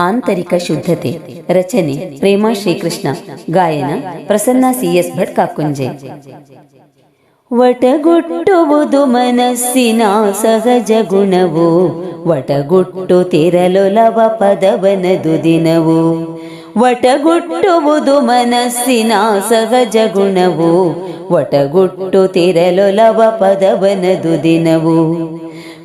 ಆಂತರಿಕ ಶುದ್ಧತೆ, ರಚನೆ, ಪ್ರೇಮಾ ಶ್ರೀಕೃಷ್ಣ, ಗಾಯನ, ಪ್ರಸನ್ನ ಸಿಎಸ್ ಭಟ್ ಕಾಕುಂಜೆ ವಟಗುಟ್ಟುವುದು ಮನಸ್ಸಿನ ಸಹಜ ಗುಣವು, ವಟಗುಟ್ಟು ತಿರಲೊಲವ ಪದವನದು ದಿನವು. ವಟಗುಟ್ಟುವುದು ಮನಸ್ಸಿನ ಸಹಜ ಗುಣವು, ವಟಗುಟ್ಟು ತಿರಲೊಲವ ಪದವನದು ದಿನವು.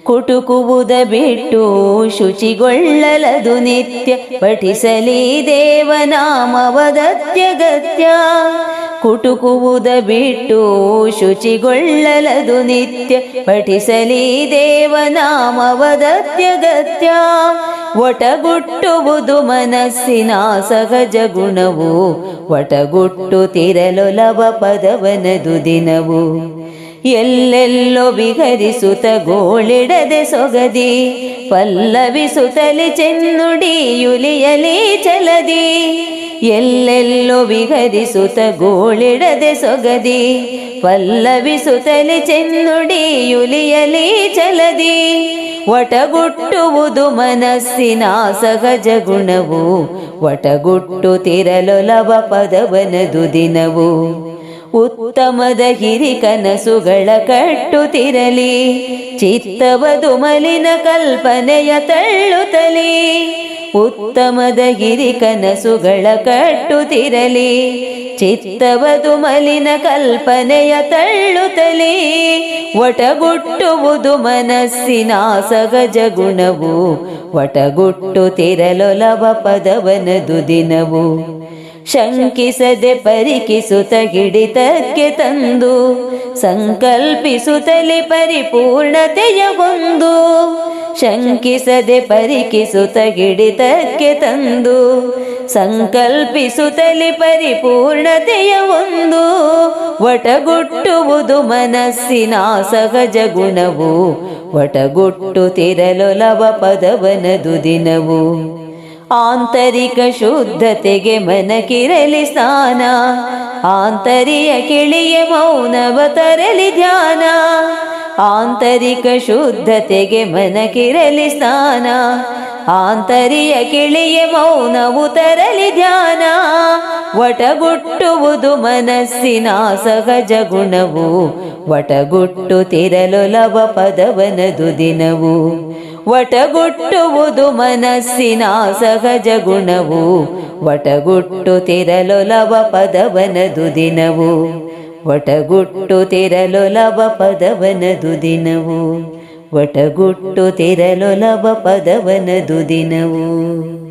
ಕುಟುಕುವುದ ಬಿಟ್ಟು ಶುಚಿಗೊಳ್ಳಲದು ನಿತ್ಯ ಪಠಿಸಲಿ ದೇವನಾಮವದತ್ಯಗತ್ಯ ಕುಟುಕುವುದ ಬಿಟ್ಟು ಶುಚಿಗೊಳ್ಳಲದು ನಿತ್ಯ ಪಠಿಸಲಿ ದೇವನಾಮವದತ್ಯಗತ್ಯ ಒಟಗುಟ್ಟುವುದು ಮನಸ್ಸಿನ ಸಹಜ ಗುಣವು, ಒಟಗುಟ್ಟು ತಿರಲೊಲವ ಪದವನದು ದಿನವು. ಎಲ್ಲೆಲ್ಲೋ ವಿಹರಿಸುತ್ತ ಗೋಳಿಡದೆ ಸೊಗದಿ ಪಲ್ಲವಿಸುತ್ತಲಿ ಚೆನ್ನುಡಿಯುಲಿಯಲಿ ಚಲದಿ, ಎಲ್ಲೆಲ್ಲೋ ವಿಹರಿಸುತ್ತ ಗೋಳಿಡದೆ ಸೊಗದಿ ಪಲ್ಲವಿಸುತ್ತಲಿ ಚೆನ್ನುಡಿಯುಲಿಯಲಿ ಚಲದಿ, ಒಟಗುಟ್ಟುವುದು ಮನಸ್ಸಿನ ಸಹಜ ಗುಣವು, ಒಟಗುಟ್ಟು ತಿರಲೊಲವ ಪದವನದು ದಿನವು. ಉತ್ತಮದ ಹಿರಿ ಕನಸುಗಳ ಕಟ್ಟುತ್ತಿರಲಿ ಚಿತ್ತವದು ಮಲಿನ ಕಲ್ಪನೆಯ ತಳ್ಳುತ್ತಲಿ ಉತ್ತಮದ ಹಿರಿ ಕನಸುಗಳ ಕಟ್ಟುತ್ತಿರಲಿ ಚಿತ್ತವದು ಮಲಿನ ಕಲ್ಪನೆಯ ತಳ್ಳುತ್ತಲಿ ಒಟಗುಟ್ಟುವುದು ಮನಸ್ಸಿನ ಸಗಜ ಗುಣವು, ಒಟಗುಟ್ಟು ತಿರಲೊಲವ ಪದವನದು ದಿನವು. ಶಂಕಿಸದೆ ಪರಿಕಿಸುತ ಹಿಡಿತಕ್ಕೆ ತಂದು ಸಂಕಲ್ಪಿಸುತ್ತಲೇ ಪರಿಪೂರ್ಣತೆಯ ಒಂದು ಶಂಕಿಸದೆ ಪರಿಕಿಸುತ ಹಿಡಿತಕ್ಕೆ ತಂದು ಸಂಕಲ್ಪಿಸುತ್ತಲೇ ಪರಿಪೂರ್ಣತೆಯ ಒಂದು ಒಟಗುಟ್ಟುವುದು ಮನಸ್ಸಿನ ಸಹಜ ಗುಣವು, ಒಟಗುಟ್ಟು ತಿರಲೊಲವ ಪದವನದು ದಿನವು. ಆಂತರಿಕ ಶುದ್ಧತೆಗೆ ಮನಕಿರಲಿ ಸ್ನಾನ, ಆಂತರಿಯ ಕಿಳಿಯ ಮೌನವ ತರಲಿ ಧ್ಯಾನ, ಆಂತರಿಕ ಶುದ್ಧತೆಗೆ ಮನಕಿರಲಿ ಸ್ನಾನ, ಆಂತರಿಯ ಕಿಳಿಯ ಮೌನವು ತರಲಿ ಧ್ಯಾನ, ಒಟಗುಟ್ಟುವುದು ಮನಸ್ಸಿನ ಸಹಜ ಗುಣವು, ಒಟಗುಟ್ಟು ತಿರಲೊಲವ ಪದವನದು ದಿನವು. ಒಟಗುಟ್ಟುವುದು ಮನಸ್ಸಿನ ಸಹಜ ಗುಣವು. ಒಟಗುಟ್ಟು ತಿರಲೊಲವ ಪದವನದು ದಿನವು. ಒಟಗುಟ್ಟು ತಿರಲೊಲವ ಪದವನದು ದಿನವು. ಒಟಗುಟ್ಟು ತಿರಲೊಲವ ಪದವನದು ದಿನವು.